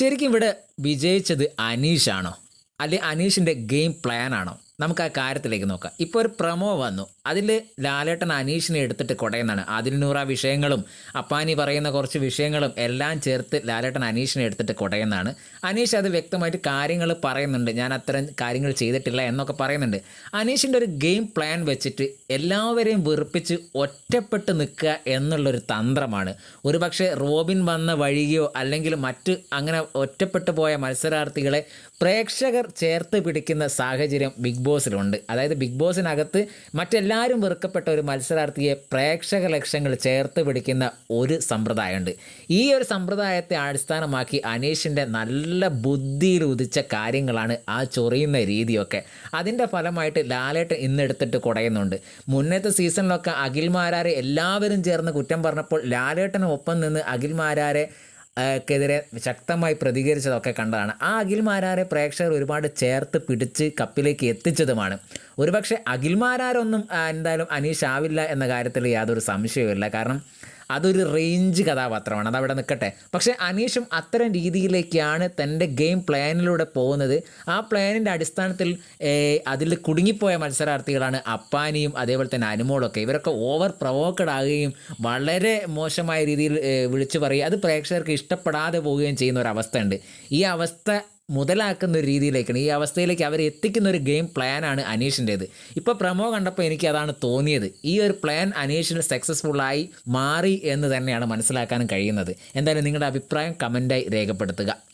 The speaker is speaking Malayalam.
ശരിക്കും ഇവിടെ വിജയിച്ചത് അനീഷാണോ? അല്ലെ അനീഷിന്റെ ഗെയിം പ്ലാൻ ആണോ നമുക്ക് ആ കാര്യത്തിലേക്ക് നോക്കാം. ഇപ്പോൾ ഒരു പ്രമോ വന്നു. അതിൽ ലാലേട്ടൻ അനീഷിനെ എടുത്തിട്ട് കുടയുന്നതാണ്. അതിൽ നൂറ വിഷയങ്ങളും അപ്പാനി പറയുന്ന കുറച്ച് വിഷയങ്ങളും എല്ലാം ചേർത്ത് ലാലേട്ടൻ അനീഷിനെ എടുത്തിട്ട് കുടയുന്നതാണ്. അനീഷ് അത് വ്യക്തമായിട്ട് കാര്യങ്ങൾ പറയുന്നുണ്ട്. ഞാൻ അത്തരം കാര്യങ്ങൾ ചെയ്തിട്ടില്ല എന്നൊക്കെ പറയുന്നുണ്ട്. അനീഷിന്റെ ഒരു ഗെയിം പ്ലാൻ വെച്ചിട്ട് എല്ലാവരെയും വെറുപ്പിച്ച് ഒറ്റപ്പെട്ട് നിൽക്കുക എന്നുള്ളൊരു തന്ത്രമാണ്. ഒരുപക്ഷെ റോബിൻ വന്ന വഴിയോ അല്ലെങ്കിൽ മറ്റ് അങ്ങനെ ഒറ്റപ്പെട്ടു പോയ മത്സരാർത്ഥികളെ പ്രേക്ഷകർ ചേർത്ത് പിടിക്കുന്ന സാഹചര്യം ബിഗ് ബോസിലുണ്ട് അതായത് ബിഗ് ബോസിനകത്ത് മറ്റെല്ലാവരും വെറുക്കപ്പെട്ട ഒരു മത്സരാർത്ഥിയെ പ്രേക്ഷക ലക്ഷങ്ങൾ ചേർത്ത് പിടിക്കുന്ന ഒരു സമ്പ്രദായമുണ്ട്. ഈ ഒരു സമ്പ്രദായത്തെ അടിസ്ഥാനമാക്കി അനീഷിന്റെ നല്ല ബുദ്ധിയിൽ ഉദിച്ച കാര്യങ്ങളാണ് ആ ചൊറിയുന്ന രീതിയൊക്കെ. അതിന്റെ ഫലമായിട്ട് ലാലേട്ട് ഇന്നെടുത്തിട്ട് കുടയുന്നുണ്ട്. മുന്നത്തെ സീസണിലൊക്കെ അഖിൽമാരാരെ എല്ലാവരും ചേർന്ന് കുറ്റം പറഞ്ഞപ്പോൾ ലാലേട്ടന് ഒപ്പം നിന്ന് അഖിൽമാരാരെ ക്കെതിരെ ശക്തമായി പ്രതികരിച്ചതൊക്കെ കണ്ടതാണ്. ആ അഖിൽമാരാരെ പ്രേക്ഷകർ ഒരുപാട് ചേർത്ത് പിടിച്ച് കപ്പിലേക്ക് എത്തിച്ചതുമാണ്. ഒരുപക്ഷെ അഖിൽമാരാരൊന്നും എന്തായാലും അനീഷ് ആവില്ല എന്ന കാര്യത്തിൽ യാതൊരു സംശയവുമില്ല. കാരണം അതൊരു റേഞ്ച് കഥാപാത്രമാണ്. അതവിടെ നിൽക്കട്ടെ പക്ഷേ അനീഷും അത്തരം രീതിയിലേക്കാണ് തന്റെ ഗെയിം പ്ലാനിലൂടെ പോകുന്നത്. ആ പ്ലാനിന്റെ അടിസ്ഥാനത്തിൽ അതിൽ കുടുങ്ങിപ്പോയ മത്സരാർത്ഥികളാണ് അപ്പാനിയും അതേപോലെ തന്നെ അനുമോളൊക്കെ. ഇവരൊക്കെ ഓവർ പ്രൊവോക്കഡ് ആകുകയും വളരെ മോശമായ രീതിയിൽ വിളിച്ചു പറയുക അത് പ്രേക്ഷകർക്ക് ഇഷ്ടപ്പെടാതെ പോവുകയും ചെയ്യുന്ന ഒരു അവസ്ഥയുണ്ട്. ഈ അവസ്ഥ മുതലാക്കുന്ന ഒരു രീതിയിലേക്കാണ്. ഈ അവസ്ഥയിലേക്ക് അവർ എത്തിക്കുന്ന ഒരു ഗെയിം പ്ലാൻ ആണ് അനീഷിന്റേത് ഇപ്പോൾ പ്രമോ കണ്ടപ്പോൾ എനിക്ക് അതാണ് തോന്നിയത്. ഈ ഒരു പ്ലാൻ അനീഷിന് സക്സസ്ഫുള്ളായി മാറി എന്ന് തന്നെയാണ് മനസ്സിലാക്കാനും കഴിയുന്നത്. എന്തായാലും നിങ്ങളുടെ അഭിപ്രായം കമന്റായി രേഖപ്പെടുത്തുക.